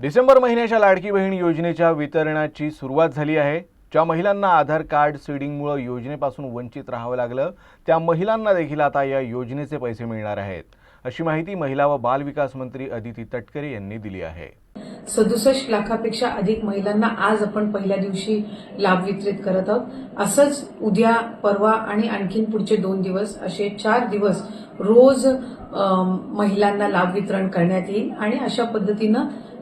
डिसेंबर महिन्याच्या लाडकी बहीण योजनेच्या वितरणाची सुरुवात झाली आहे. ज्या महिलांना आधार कार्ड सीडिंगमुळे योजनेपासून वंचित राहावं लागलं त्या महिलांना देखील आता या योजनेचे पैसे मिळणार आहेत. अशी माहिती महिला व बाल विकास मंत्री अदिती तटकरे यांनी दिली आहे. सदुसष्ट लाखापेक्षा अधिक महिलांना आज आपण पहिल्या दिवशी लाभ वितरित करत आहोत. असंच उद्या परवा आणि आणखीन पुढचे दोन दिवस असे चार दिवस रोज महिलांना लाभ वितरण करण्यात येईल आणि अशा पद्धतीनं